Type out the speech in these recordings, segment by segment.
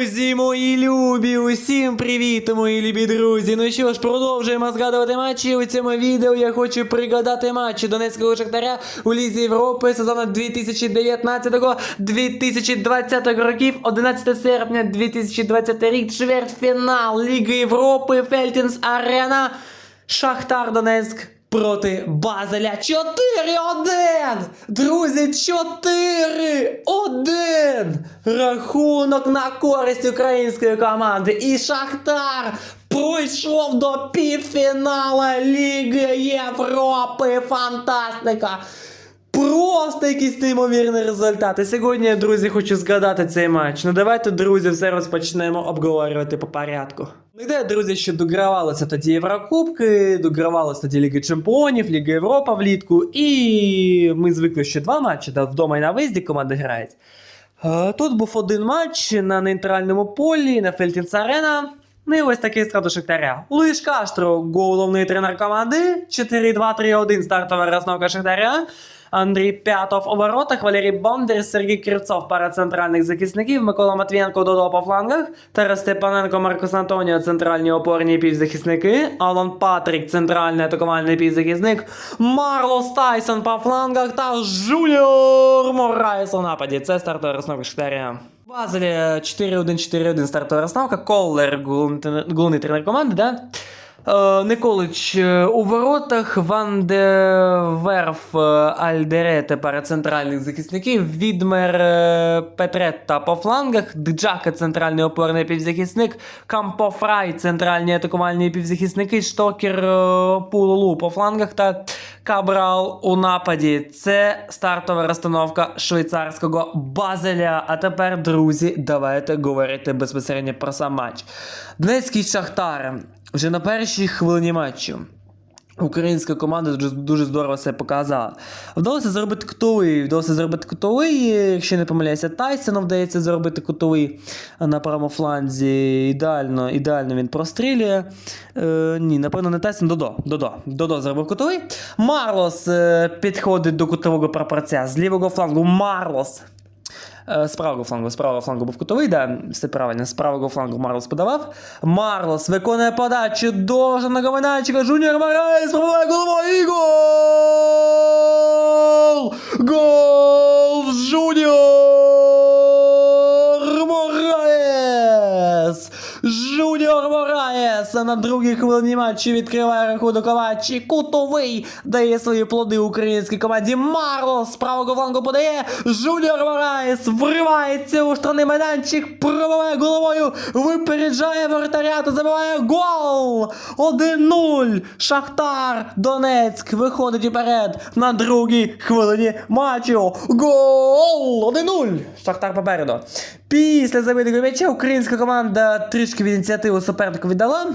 Друзі, мої любі, усім привіт, мої любі друзі. Ну що ж, продовжуємо згадувати матчі. У цьому відео я хочу пригадати матчі Донецького Шахтаря у Лізі Європи сезону 2019-2020 років, 11 серпня 2020 рік, чвертьфінал Ліги Європи, Фельтінс Арена, Шахтар Донецьк. Проти Базеля 4-1! Друзі, 4-1! Рахунок на користь української команди. І Шахтар пройшов до півфінала Ліги Європи. Фантастика! Просто якийсь неймовірний результат. І сьогодні, друзі, хочу згадати цей матч. Ну давайте, друзі, все розпочнемо обговорювати по порядку. Де, друзі, що догравалися тоді Єврокубки, догравалися тоді Ліги Чемпіонів, Ліга Європа влітку. І ми звикли, ще два матчі, да, вдома і на виїзді команди грають. Тут був один матч на нейтральному полі, на Фельтінс Арена. Ну і ось такий склад у Шахтаря. Луїш Каштро, головний тренер команди. 4-2-3-1 стартова розновка Шахтаря. Андрій П'ятов у воротах, Валерій Бондар, Сергій Кривцов, пара центральних захисників, Микола Матвієнко Додо по флангах, Тарас Степаненко, Маркос Антоніо, центральні опорні півзахисники, Алан Патрік, центральний атакувальний півзахисник, Марлос Тайсон по флангах та Жуніор Мораєс у нападі. Це стартова розновка Шахтаря. Базелі 4-1-4-1 стартова розставка. Коллер, головний тренер команди, да? Е, Николич е, у воротах, Ван де Верф, е, Альдере тепер центральних захисників, Відмер Петретта по флангах, Джака центральний опорний півзахисник, Кампофрай центральні атакувальні півзахисники, Штокер Пулулу по флангах та Кабрал у нападі. Це стартова розстановка швейцарського Базеля. А тепер, друзі, давайте говорити безпосередньо про сам матч. Донецький Шахтар вже на першій хвилині матчу. Українська команда дуже, дуже здорово себе показала. Вдалося зробити кутовий. Вдалося зробити кутовий, якщо не помиляюся, Тайсону вдається зробити кутовий на правому фланзі. Ідеально, ідеально він прострілює. Е, ні, напевно, не Тайсон, Додо. Додо. Додо зробив кутовий. Марлос е, підходить до кутового прапорця. З лівого флангу Марлос. Е, З правого флангу, з правого флангу був кутовий, да, все правильно. З правого флангу Марлос подавав. Марлос виконує подачу до жодного майданчика. Жуніор Мараєс пробиває головою і гол! Гол! Жуніор Мораєс! Жуніор Мораєс на другій хвилині матчі відкриває рахунок матчі. Кутовий дає свої плоди українській команді. Марлос з правого флангу подає. Жуніор Мораєс вривається у штрафний майданчик, пробиває головою, випереджає воротаря та забиває гол! 1-0. Шахтар Донецьк виходить уперед на другій хвилині матчу. Гол! 1-0. Шахтар попереду. Після забитого м'яча українська команда трішки від ініціативу супернику віддала.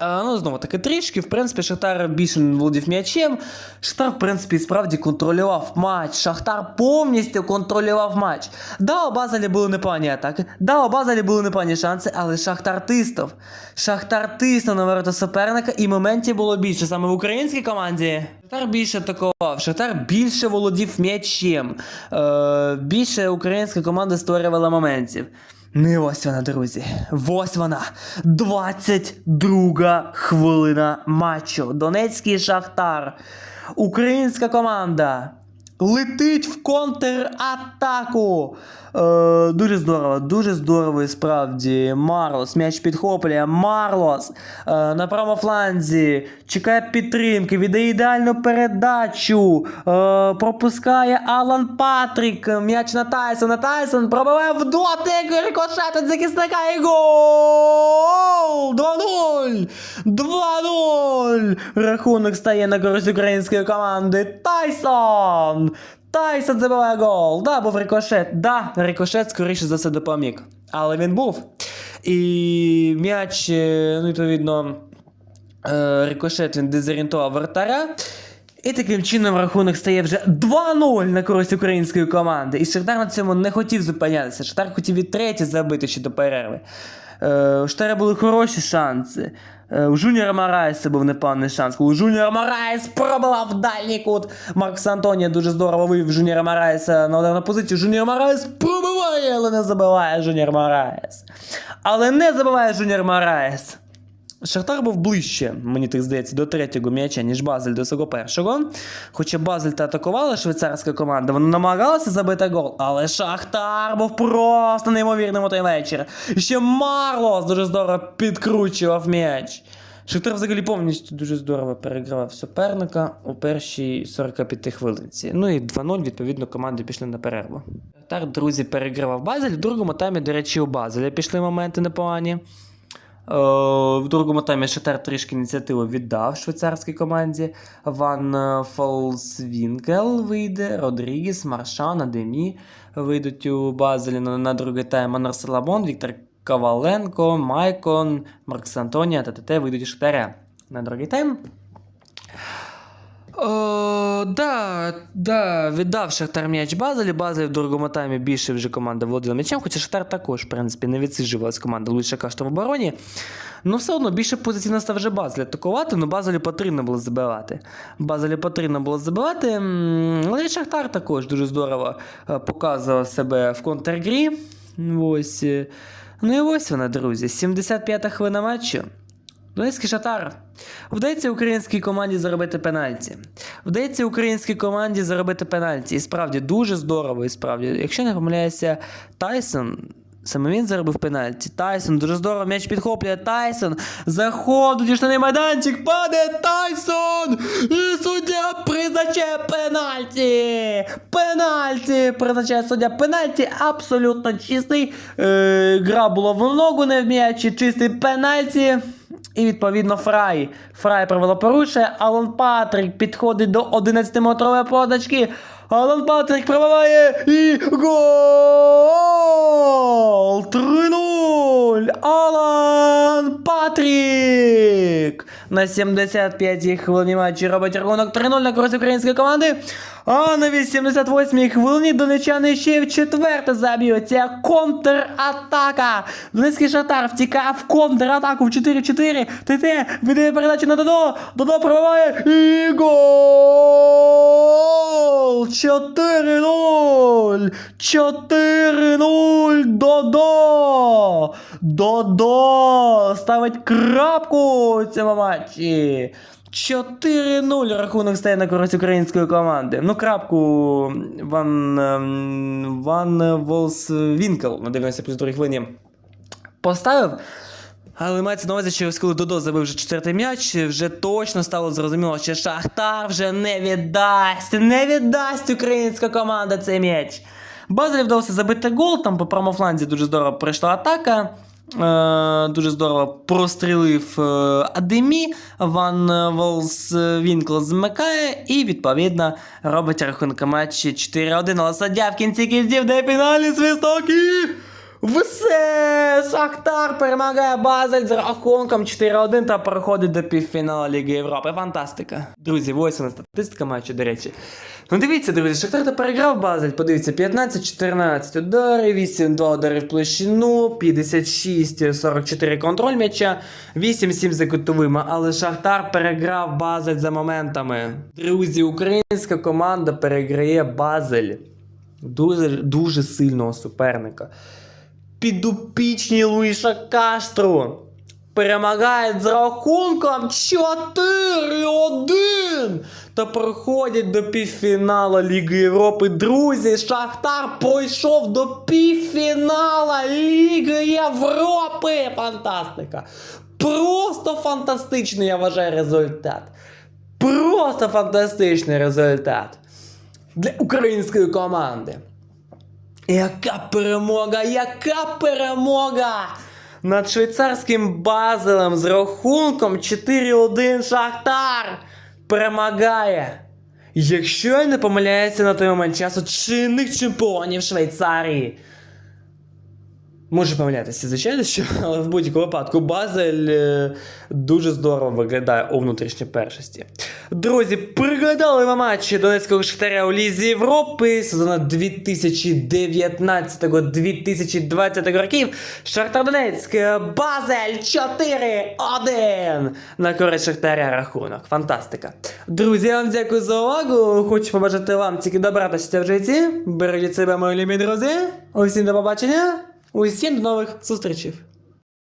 Ну, знову таки, трішки. В принципі, Шахтар більше не володів м'ячем. Шахтар, в принципі, справді контролював матч. Шахтар повністю контролював матч. Да, у Базелі були непогані атаки. Да, у Базелі були непогані шанси, але Шахтар тиснув. Шахтар тиснув на ворота суперника, і моментів було більше саме в українській команді. Шахтар більше атакував, Шахтар більше володів м'ячем. Е, більше українська команда створювала моментів. Ну і ось вона, друзі. Ось вона. 22 хвилина матчу. Донецький Шахтар. Українська команда. Летить в контратаку. Е, дуже здорово, дуже здорово і справді. Марлос, м'яч підхоплює. Марлос е, на правому фланзі. Чекає підтримки, віддає ідеальну передачу. Е, пропускає Алан Патрік. М'яч на Тайсона. Тайсон пробиває в дотик. Рикошет від захисника і гол! 2-0! 2-0! Рахунок стає на користь української команди. Тайсон! Тайсон забиває гол. Да, був рикошет. Да, рикошет, скоріше за все, допоміг. Але він був. І м'яч, е, ну, відповідно, е, рикошет він дезорієнтував вратаря. І таким чином рахунок стає вже 2-0 на користь української команди. І Шахтар на цьому не хотів зупинятися. Шахтар хотів і третє забити ще до перерви. Е, у Шахтаря були хороші шанси. Е, У Жуніора Марайса був непевний шанс. Коли Жуніор Мараєс пробивав дальній кут. Маркс Антонія дуже здорово вивів Жуніора Марайса на ударну позицію. Жуніор Марайс пробиває але не забиває Жуніор Марайс. Але не забиває Жуніор Мораєс. Шахтар був ближче, мені так здається, до третього м'яча, ніж Базель до свого першого. Хоча Базель та атакувала швейцарська команда, вона намагалася забити гол, але Шахтар був просто неймовірним у той вечір. Ще Марлос дуже здорово підкручував м'яч. Шахтар взагалі повністю дуже здорово перегравав суперника у першій 45 хвилинці. Ну і 2-0, відповідно, команди пішли на перерву. Шахтар, друзі, перегравав Базель. В другому таймі, до речі, у Базеля пішли моменти непогані. Е, В другому таймі Шатер трішки ініціативу віддав швейцарській команді. Ван е, Фолсвінкел вийде, Родрігіс, Маршан, Адемі вийдуть у Базелі на, на другий тайм. Анар Саламон, Віктор Коваленко, Майкон, Маркс Антонія та ТТ вийдуть у Шахтаря на другий тайм. О, да, да, віддав Шахтар м'яч Базелі. Базелі в другому таймі більше вже команда володіла м'ячем, хоча Шахтар також, в принципі, не відсиджувалась команда Луїша що в обороні. Ну, все одно більше позиційно став вже Базель атакувати, але Базелі потрібно було забивати. Базелі потрібно було забивати, але Шахтар також дуже здорово е, показував себе в контргрі. Ось. е. Ну і ось вона, друзі, 75-та хвилина матчу. Донецький шатар. Вдається українській команді заробити пенальті. Вдається українській команді заробити пенальті. І справді дуже здорово, і справді. Якщо не помиляюся, Тайсон. Саме він заробив пенальті. Тайсон дуже здорово м'яч підхоплює. Тайсон заходить у штани майданчик, падає Тайсон! І суддя призначає пенальті! Пенальті! Призначає суддя пенальті, абсолютно чистий. Е, гра була в ногу, не в м'ячі, чистий пенальті. І відповідно Фрай. Фрай провело порушення. Алан Патрік підходить до 11-метрової подачки. Алан Патрік пробиває і гол! 3-0! Алан Патрік! На 75-й хвилині матчі робить рахунок 3-0 на користь української команди. А на 88-й хвилині донечани ще в четверте заб'ються. Контратака. Донецький шатар втікав в контратаку в 4-4. ТТ видає передачу на Додо. Додо пробиває і гол! 4-0! 4-0! Додо! Додо! Ставить крапку у цьому матчі. 4-0 рахунок стає на користь української команди. Ну, крапку Ван, ем, Ван Волсвінкел на 90 плюс 2 хвилині поставив. Але мається на увазі, що ось коли Додо забив вже четвертий м'яч, вже точно стало зрозуміло, що Шахтар вже не віддасть, не віддасть українська команда цей м'яч. Базелі вдалося забити гол, там по правому фланзі дуже здорово пройшла атака. Е, дуже здорово прострілив е, Адемі, Ван Волсвінкл змикає і, відповідно, робить рахунок матчі 4-1. Але суддя в кінці кінців дає фінальний свисток і... Все! Шахтар перемагає Базель з рахунком 4-1 та переходить до півфіналу Ліги Європи. Фантастика. Друзі, ось вона статистика матчу, до речі. Ну дивіться, друзі, Шахтар та переграв Базель. Подивіться, 15-14 ударів, 8-2 удари в площину, 56-44 контроль м'яча, 8-7 за кутовими. Але Шахтар переграв Базель за моментами. Друзі, українська команда переграє Базель. Дуже, дуже сильного суперника підопічні Луїша Каштру перемагають з рахунком 4-1 та проходять до півфінала Ліги Європи. Друзі, Шахтар пройшов до півфінала Ліги Європи. Фантастика! Просто фантастичний, я вважаю, результат. Просто фантастичний результат для української команди. Яка перемога, яка перемога! Над швейцарським базелем з рахунком 4-1 Шахтар перемагає. Якщо я не помиляюся на той момент часу чинних чемпіонів Швейцарії. Можу помилятися, звичайно, що, але в будь-якому випадку Базель е, дуже здорово виглядає у внутрішній першості. Друзі, пригадали ми матчі Донецького Шахтаря у Лізі Європи сезону 2019-2020 років. Шахтар Донецьк, Базель 4-1 на користь Шахтаря рахунок. Фантастика. Друзі, я вам дякую за увагу. Хочу побажати вам тільки добра та щастя в житті. Бережіть себе, мої любі друзі. Усім до побачення. Усім до нових зустрічей.